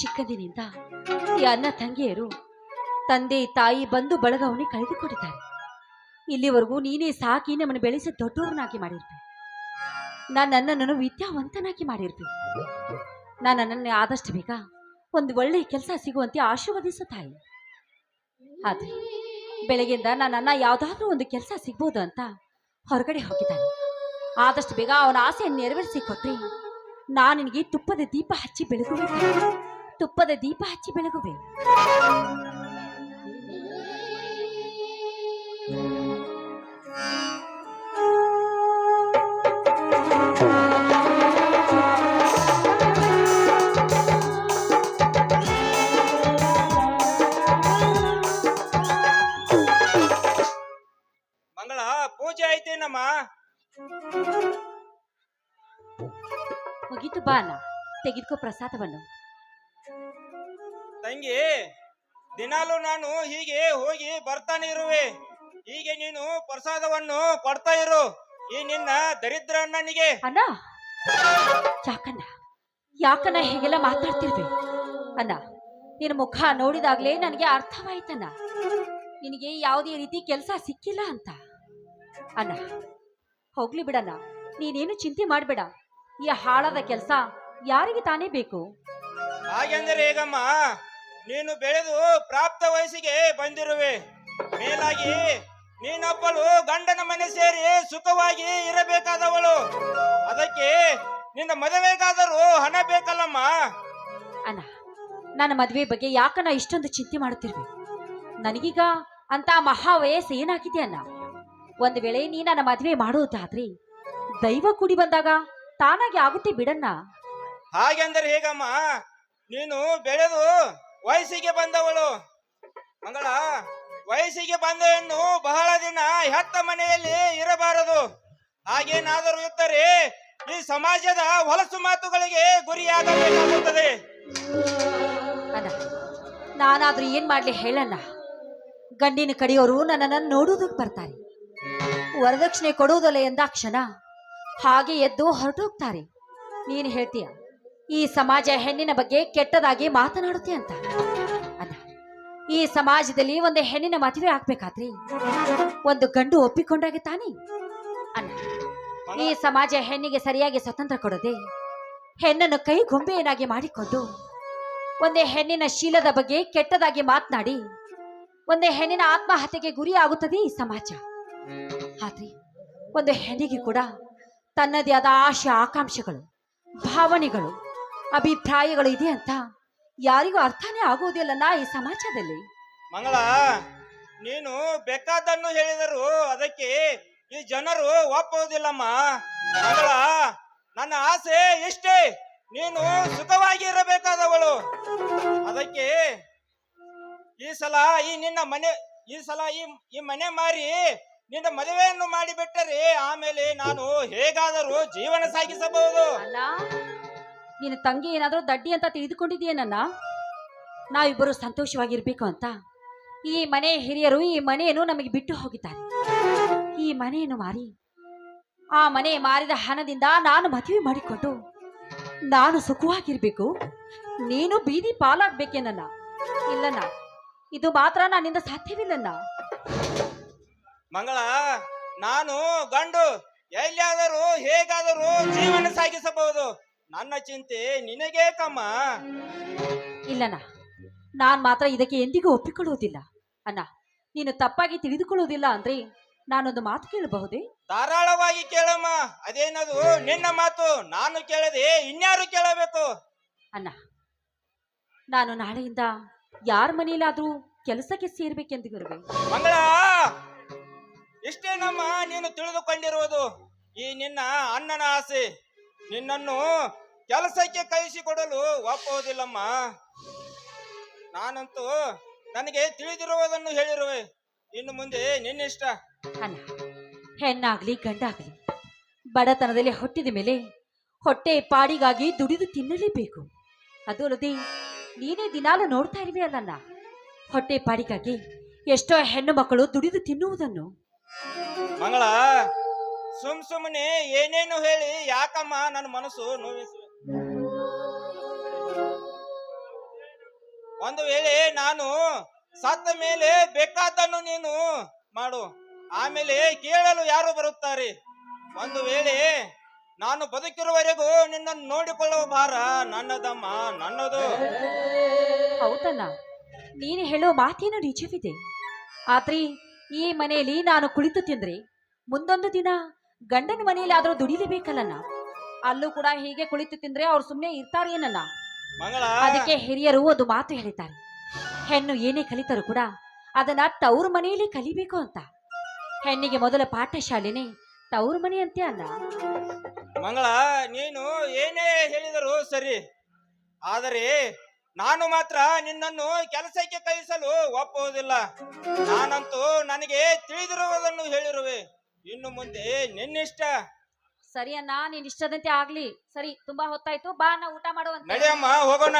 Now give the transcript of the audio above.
ಚಿಕ್ಕಂದಿನಿಂದ ಈ ಅಣ್ಣ ತಂಗಿಯರು, ತಂದೆ, ತಾಯಿ ಬಂದು ಬಳಗವನ್ನೇ ಕಳೆದುಕೊಂಡಿದ್ದಾರೆ. ಇಲ್ಲಿವರೆಗೂ ನೀನೇ ಸಾಕಿ ನಮ್ಮನ್ನು ಬೆಳೆಸಿ ದೊಡ್ಡವ್ರನ್ನಾಗಿ ಮಾಡಿರ್ತೀನಿ ನಾನು ನನ್ನನ್ನು ವಿದ್ಯಾವಂತನಾಗಿ ಮಾಡಿರ್ತೀನಿ ನಾನು ನನ್ನನ್ನು ಆದಷ್ಟು ಬೇಗ ಒಂದು ಒಳ್ಳೆಯ ಕೆಲಸ ಸಿಗುವಂತೆ ಆಶೀರ್ವದಿಸು ತಾಯಿ. ಆದರೆ ಬೆಳಗ್ಗೆಯಿಂದ ನನ್ನ ಯಾವುದಾದ್ರೂ ಒಂದು ಕೆಲಸ ಸಿಗ್ಬೋದು ಅಂತ ಹೊರಗಡೆ ಹೋಗಿದ್ದಾನೆ. ಆದಷ್ಟು ಬೇಗ ಅವನ ಆಸೆಯನ್ನು ನೆರವೇರಿಸಿ ಕೊಟ್ಟರೆ ನಾನು ನಿನಗೆ ತುಪ್ಪದ ದೀಪ ಹಚ್ಚಿ ಬೆಳಗುವೆ. ತುಪ್ಪದ ದೀಪ ಹಚ್ಚಿ ಬೆಳಗುವೆ. ಮಂಗಳ ಪೂಜೆ ಐತೇನಮ್ಮ ಮುಗೀತು ಬಾಲ ತೆಗೆದುಕೋ ಪ್ರಸಾದವನ್ನು. ತಂಗಿ ದಿನಾಲು ನಾನು ಹೀಗೆ ಹೋಗಿ ಬರ್ತಾನೆ ಇರುವೆ. ಹೀಗೆ ನೀನು ಪ್ರಸಾದವನ್ನು ಕೊಡ್ತಾ ಇರು. ಈ ನಿನ್ನ ದರಿದ್ರ ಅಣ್ಣನಿಗೆ. ಅಣ್ಣ ಯಾಕನ್ನ ಯಾಕನ್ನ ಹೀಗೆಲ್ಲ ಮಾತಾಡ್ತಿರ್ವೆ? ಅಣ್ಣ ನಿನ್ನ ಮುಖ ನೋಡಿದಾಗ್ಲೇ ನನಗೆ ಅರ್ಥವಾಯ್ತಣ್ಣ. ನಿನಗೆ ಯಾವುದೇ ರೀತಿ ಕೆಲಸ ಸಿಕ್ಕಿಲ್ಲ ಅಂತ. ಅಣ್ಣ ಹೋಗ್ಲಿ ಬಿಡಣ್ಣ. ನೀನೇನು ಚಿಂತೆ ಮಾಡಬೇಡ. ಈ ಹಾಳಾದ ಕೆಲಸ ಯಾರಿಗೆ ತಾನೇ ಬೇಕು? ಹಾಗೆಂದರೆ ಹೇಗಮ್ಮ? ನೀನು ಬೆಳೆದು ಪ್ರಾಪ್ತ ವಯಸ್ಸಿಗೆ ಬಂದಿರುವೆ. ಮೇಲಾಗಿ ನೀನೊಬ್ಬಳು ಗಂಡನ ಮನೆ ಸೇರಿ ಸುಖವಾಗಿ ಇರಬೇಕಾದವಳು. ಅದಕ್ಕೆ ನಿನ್ನ ಮದುವೆಗಾದರೂ ಹಣ ಬೇಕಲ್ಲಮ್ಮ. ಅಣ್ಣ ನನ್ನ ಮದುವೆ ಬಗ್ಗೆ ಯಾಕನ ಇಷ್ಟೊಂದು ಚಿಂತೆ ಮಾಡುತ್ತಿರುವೆ ನನಗೀಗ ಅಂತ ಮಹಾ ವಯಸ್ಸು ಏನಾಗಿದೆ ಅಣ್ಣ? ಒಂದು ವೇಳೆ ನೀ ನನ್ನ ಮದುವೆ ಮಾಡೋದಾದ್ರೆ ದೈವ ಕೂಡಿ ಬಂದಾಗ ತಾನಾಗಿ ಆಗುತ್ತೆ ಬಿಡಣ್ಣ. ಹಾಗೆಂದರೆ ಹೇಗಮ್ಮ? ನೀನು ಬೆಳೆದು ವಯಸ್ಸಿಗೆ ಬಂದವಳು. ಮಂಗಳ, ವಯಸ್ಸಿಗೆ ಬಂದ ಹೆಣ್ಣು ಬಹಳ ದಿನ ಹೆತ್ತ ಮನೆಯಲ್ಲಿ ಇರಬಾರದು. ಹಾಗೇನಾದರೂ ಇದ್ದರೆ ಈ ಸಮಾಜದ ಹೊಲಸು ಮಾತುಗಳಿಗೆ ಗುರಿಯಾಗಬೇಕಾಗುತ್ತದೆ. ನಾನಾದ್ರೂ ಏನ್ ಮಾಡ್ಲಿ ಹೇಳಣ್ಣ. ಗಂಡಿನ ಕಡೆಯವರು ನನ್ನನ್ನು ನೋಡೋದಕ್ಕೆ ಬರ್ತಾರೆ. ವರದಕ್ಷಿಣೆ ಕೊಡುವುದಲ್ಲ ಎಂದಾಕ್ಷಣ ಹಾಗೆ ಎದ್ದು ಹೊರಟೋಗ್ತಾರೆ. ನೀನು ಹೇಳ್ತೀಯ? ಈ ಸಮಾಜ ಹೆಣ್ಣಿನ ಬಗ್ಗೆ ಕೆಟ್ಟದಾಗಿ ಮಾತನಾಡುತ್ತೆ ಅಂತ. ಅಣ್ಣ ಈ ಸಮಾಜದಲ್ಲಿ ಒಂದು ಹೆಣ್ಣಿನ ಮದುವೆ ಆಗ್ಬೇಕಾದ್ರೆ ಒಂದು ಗಂಡು ಒಪ್ಪಿಕೊಂಡಾಗೆ ತಾನೇ? ಅಣ್ಣ ಈ ಸಮಾಜ ಹೆಣ್ಣಿಗೆ ಸರಿಯಾಗಿ ಸ್ವತಂತ್ರ ಕೊಡದೆ ಹೆಣ್ಣನ್ನು ಕೈ ಗೊಂಬೆಯನ್ನಾಗಿ ಮಾಡಿಕೊಂಡು ಒಂದೇ ಹೆಣ್ಣಿನ ಶೀಲದ ಬಗ್ಗೆ ಕೆಟ್ಟದಾಗಿ ಮಾತನಾಡಿ ಒಂದೇ ಹೆಣ್ಣಿನ ಆತ್ಮಹತ್ಯೆಗೆ ಗುರಿ ಆಗುತ್ತದೆ ಈ ಸಮಾಜ. ಆದ್ರೆ ಒಂದು ಹೆಣ್ಣಿಗೆ ಕೂಡ ತನ್ನದೇ ಆದ ಆಶೆ, ಆಕಾಂಕ್ಷೆಗಳು, ಭಾವನೆಗಳು ಅಭಿಪ್ರಾಯಗಳು ಇದೆ ಅಂತ ಯಾರಿಗೂ ಅರ್ಥನೇ ನಾ ಈ ಸಮಾಜದಲ್ಲಿ. ಮಂಗಳ ನೀನು ಬೇಕಾದನ್ನು ಹೇಳಿದರು ಅದಕ್ಕೆ ಈ ಜನರು ಒಪ್ಪುವುದಿಲ್ಲಮ್ಮ. ಮಂಗಳ ನನ್ನ ಆಸೆ ಇಷ್ಟೇ. ನೀನು ಸುಖವಾಗಿ ಇರಬೇಕಾದವಳು. ಅದಕ್ಕೆ ಈ ಸಲ ಈ ನಿನ್ನ ಮನೆ ಈ ಸಲ ಈ ಈ ಮನೆ ಮಾರಿ ನಿನ್ನ ಮದುವೆಯನ್ನು ಮಾಡಿಬಿಟ್ಟರೆ ಆಮೇಲೆ ನಾನು ಹೇಗಾದರೂ ಜೀವನ ಸಾಗಿಸಬಹುದು. ನಿನ್ನ ತಂಗಿ ಏನಾದರೂ ದಡ್ಡಿ ಅಂತ ತಿಳಿದುಕೊಂಡಿದೆಯೇನನ್ನ ನಾವಿಬ್ಬರು ಸಂತೋಷವಾಗಿರ್ಬೇಕು ಅಂತ. ಈ ಮನೆ ಹಿರಿಯರು, ಈ ಮನೆಯನ್ನು ನಮಗೆ ಬಿಟ್ಟು ಹೋಗಿದ್ದಾರೆ. ಈ ಮನೆಯನ್ನು ಮಾರಿ, ಆ ಮನೆ ಮಾರಿದ ಹಣದಿಂದ ನಾನು ಮದುವೆ ಮಾಡಿಕೊಂಡು ನಾನು ಸುಖವಾಗಿರ್ಬೇಕು. ನೀನು ಬೀದಿ ಪಾಲಾಗ್ಬೇಕೇನನ್ನ ಇಲ್ಲಣ್ಣ ಇದು ಮಾತ್ರ ನನ್ನಿಂದ ಸಾಧ್ಯವಿಲ್ಲಣ್ಣ ಮಂಗಳ, ನಾನು ಗಂಡು, ಎಲ್ಲಿಯಾದರೂ ಹೇಗಾದರೂ ಜೀವನ ಸಾಗಿಸಬಹುದು. ನನ್ನ ಚಿಂತೆ ನಿನಗೇ ಕಮ್ಮ. ಇಲ್ಲಣ್ಣ ನಾನು ಮಾತ್ರ ಇದಕ್ಕೆ ಎಂದಿಗೂ ಒಪ್ಪಿಕೊಳ್ಳುವುದಿಲ್ಲ. ಅಣ್ಣ ನೀನು ತಪ್ಪಾಗಿ ತಿಳಿದುಕೊಳ್ಳುವುದಿಲ್ಲ ಅಂದ್ರೆ ನಾನೊಂದು ಮಾತು ಕೇಳಬಹುದೇ? ಧಾರಾಳವಾಗಿ ಕೇಳಮ್ಮ ಅದೇನದು? ನಿನ್ನ ಮಾತು ನಾನು ಕೇಳದೆ ಇನ್ಯಾರು ಕೇಳಬೇಕು? ಅಣ್ಣ ನಾನು ನಾಳೆಯಿಂದ ಯಾರ ಮನೆಯಲ್ಲಾದ್ರೂ ಕೆಲಸಕ್ಕೆ ಸೇರ್ಬೇಕೆಂದು ಮಂಗಳ ಇಷ್ಟೇನಮ್ಮ ನೀನು ತಿಳಿದುಕೊಂಡಿರುವುದು. ಈ ನಿನ್ನ ಅಣ್ಣನ ಆಸೆ. ನಿನ್ನನ್ನು ಕೆಲಸಕ್ಕೆ ಕಳಿಸಿಕೊಡಲು ಒಪ್ಪುವುದಿಲ್ಲಮ್ಮ. ನಾನಂತೂ ನನಗೆ ತಿಳಿದಿರುವುದನ್ನು ಹೇಳಿರುವೆ. ಇನ್ನು ಮುಂದೆ ನಿನ್ನಿಷ್ಟ. ಹೆಣ್ಣಾಗ್ಲಿ ಗಂಡಾಗ್ಲಿ ಬಡತನದಲ್ಲಿ ಹುಟ್ಟಿದ ಮೇಲೆ ಹೊಟ್ಟೆ ಪಾಡಿಗಾಗಿ ದುಡಿದು ತಿನ್ನಲೇಬೇಕು. ಅದು ಅಲ್ಲದೆ ನೀನೇ ದಿನಾಲು ನೋಡ್ತಾ ಇರುವೆ ಅಲ್ಲಣ್ಣ. ಹೊಟ್ಟೆ ಪಾಡಿಗಾಗಿ ಎಷ್ಟೋ ಹೆಣ್ಣು ಮಕ್ಕಳು ದುಡಿದು ತಿನ್ನುವುದನ್ನು. ಮಂಗಳ ಸುಮ್ ಸುಮ್ಮನೆ ಏನೇನು ಹೇಳಿ ಯಾಕಮ್ಮ ನನ್ನ ಮನಸ್ಸು ನೋವಿಸು ಒಂದು ವೇಳೆ ನಾನು ಸತ್ತ ಮೇಲೆ ಬೇಕಾದನ್ನು ನೀನು ಮಾಡು, ಆಮೇಲೆ ಕೇಳಲು ಯಾರು ಬರುತ್ತಾರೆ? ಒಂದು ವೇಳೆ ನಾನು ಬದುಕಿರುವವರೆಗೂ ನಿನ್ನನ್ನು ನೋಡಿಕೊಳ್ಳುವ ಭಾರ ನನ್ನದಮ್ಮ, ನನ್ನದು. ಹೌದಲ್ಲ ನೀನು ಹೇಳೋ ಮಾತೇನು ನಿಜವಿದೆ. ಆದ್ರೆ ಈ ಮನೆಯಲ್ಲಿ ನಾನು ಕುಳಿತು ತಿಂದ್ರೆ ಮುಂದೊಂದು ದಿನ ಗಂಡನ ಮನೆಯಲ್ಲಿ ಆದ್ರೂ ದುಡಿಲೇಬೇಕಲ್ಲಣ್ಣ? ಅಲ್ಲೂ ಕೂಡ ಹೀಗೆ ಕುಳಿತು ತಿಂದ್ರೆ ಅವ್ರು ಸುಮ್ಮನೆ ಇರ್ತಾರೆ ಏನಲ್ಲ ಅದಕ್ಕೆ ಹಿರಿಯರು ಒಂದು ಮಾತು ಹೇಳಿದ್ದಾರೆ. ಹೆಣ್ಣು ಏನೇ ಕಲಿತರು ಕೂಡ ಅದನ್ನ ತವ್ರ ಮನೆಯಲ್ಲಿ ಕಲಿಬೇಕು ಅಂತ. ಹೆಣ್ಣಿಗೆ ಮೊದಲ ಪಾಠಶಾಲೆನೇ ತವ್ರ ಮನೆ ಅಂತೆ ಅಲ್ಲ ಮಂಗಳ ನೀನು ಏನೇ ಹೇಳಿದರು ಸರಿ. ಆದರೆ ನಾನು ಮಾತ್ರ ನಿನ್ನನ್ನು ಕೆಲಸಕ್ಕೆ ಕಳಿಸಲು ಒಪ್ಪುವುದಿಲ್ಲ. ನಾನಂತೂ ನನಗೆ ತಿಳಿದಿರುವುದನ್ನು ಹೇಳಿರುವೆ. ಇನ್ನು ಮುಂದೆ ನಿನ್ನಿಷ್ಟ ಸರಿ ಅಣ್ಣ ನೀನ್ ಇಷ್ಟದಂತೆ ಆಗ್ಲಿ. ಸರಿ ತುಂಬಾ ಹೊತ್ತಾಯ್ತು. ಬಾ ನಾ ಊಟ ಮಾಡುವಂತ. ಹೋಗೋಣ.